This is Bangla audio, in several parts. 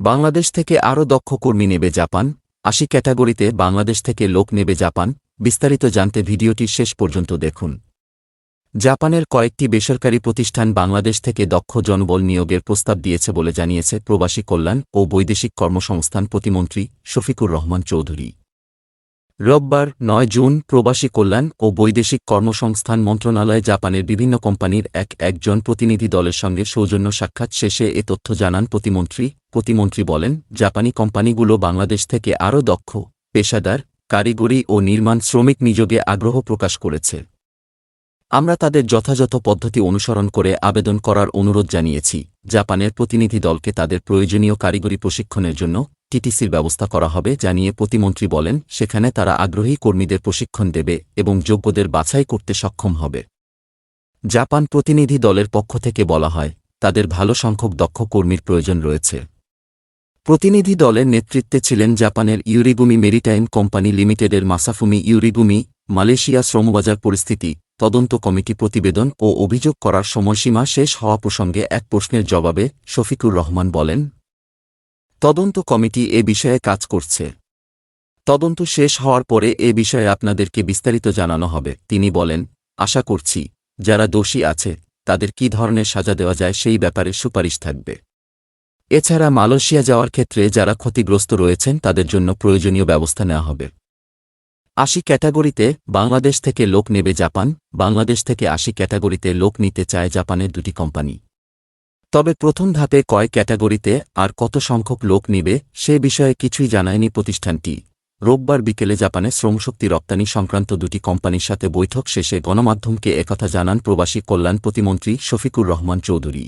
বাংলাদেশ থেকে আরও দক্ষ কর্মী নেবে জাপান, আশি ক্যাটাগরিতে বাংলাদেশ থেকে লোক নেবে জাপান, বিস্তারিত জানতে ভিডিওটি শেষ পর্যন্ত দেখুন। জাপানের কয়েকটি বেসরকারি প্রতিষ্ঠান বাংলাদেশ থেকে দক্ষ জনবল নিয়োগের প্রস্তাব দিয়েছে বলে জানিয়েছে প্রবাসী কল্যাণ ও বৈদেশিক কর্মসংস্থান প্রতিমন্ত্রী শফিকুর রহমান চৌধুরী। রোববার, নয় জুন, প্রবাসী কল্যাণ ও বৈদেশিক কর্মসংস্থান মন্ত্রণালয় জাপানের বিভিন্ন কোম্পানির এক একজন প্রতিনিধি দলের সঙ্গে সৌজন্য সাক্ষাৎ শেষে এ তথ্য জানান প্রতিমন্ত্রী। প্রতিমন্ত্রী বলেন, জাপানি কোম্পানিগুলো বাংলাদেশ থেকে আরও দক্ষ, পেশাদার, কারিগরি ও নির্মাণ শ্রমিক নিযোগে আগ্রহ প্রকাশ করেছে। আমরা তাদের যথাযথ পদ্ধতি অনুসরণ করে আবেদন করার অনুরোধ জানিয়েছি। জাপানের প্রতিনিধি দলকে তাদের প্রয়োজনীয় কারিগরি প্রশিক্ষণের জন্য টিটিসির ব্যবস্থা করা হবে জানিয়ে প্রতিমন্ত্রী বলেন, সেখানে তারা আগ্রহী কর্মীদের প্রশিক্ষণ দেবে এবং যোগ্যদের বাছাই করতে সক্ষম হবে। জাপান প্রতিনিধি দলের পক্ষ থেকে বলা হয়, তাদের ভালো সংখ্যক দক্ষ কর্মীর প্রয়োজন রয়েছে। প্রতিনিধি দলের নেতৃত্বে ছিলেন জাপানের ইউরিগুমি মেরিটাইম কোম্পানি লিমিটেডের মাসাফুমি ইউরিগুমি মালয়েশিয়া শ্রমবাজার পরিস্থিতি, তদন্ত কমিটি প্রতিবেদন ও অভিযোগ করার সময়সীমা শেষ হওয়া প্রসঙ্গে এক প্রশ্নের জবাবে শফিকুর রহমান বলেন তদন্ত কমিটি এ বিষয়ে কাজ করছে। তদন্ত শেষ হওয়ার পরে এ বিষয়ে আপনাদেরকে বিস্তারিত জানানো হবে। তিনি বলেন, আশা করছি, যারা দোষী আছে, তাদের কী ধরনের সাজা দেওয়া যায় সেই ব্যাপারে সুপারিশ থাকবে। এছাড়া মালয়েশিয়া যাওয়ার ক্ষেত্রে যারা ক্ষতিগ্রস্ত রয়েছেন, তাদের জন্য প্রয়োজনীয় ব্যবস্থা নেওয়া হবে। আশি ক্যাটাগরিতে বাংলাদেশ থেকে লোক নেবে জাপান, বাংলাদেশ থেকে আশি ক্যাটাগরিতে লোক নিতে চায় জাপানের দুটি কোম্পানি। তবে প্রথম ধাপে কয় ক্যাটাগরিতে আর কত সংখ্যক লোক নিবে, সে বিষয়ে কিছুই জানায়নি প্রতিষ্ঠানটি। রোববার বিকেলে জাপানে শ্রমশক্তি রপ্তানি সংক্রান্ত দুটি কোম্পানির সাথে বৈঠক শেষে গণমাধ্যমকে একথা জানান প্রবাসী কল্যাণ প্রতিমন্ত্রী শফিকুর রহমান চৌধুরী।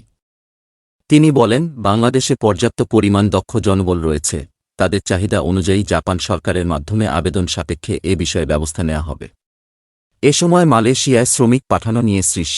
তিনি বলেন, বাংলাদেশে পর্যাপ্ত পরিমাণ দক্ষ জনবল রয়েছে। তাদের চাহিদা অনুযায়ী জাপান সরকারের মাধ্যমে আবেদন সাপেক্ষে এ বিষয়ে ব্যবস্থা নেওয়া হবে। এ সময় মালয়েশিয়ায় শ্রমিক পাঠানো নিয়ে শীর্ষ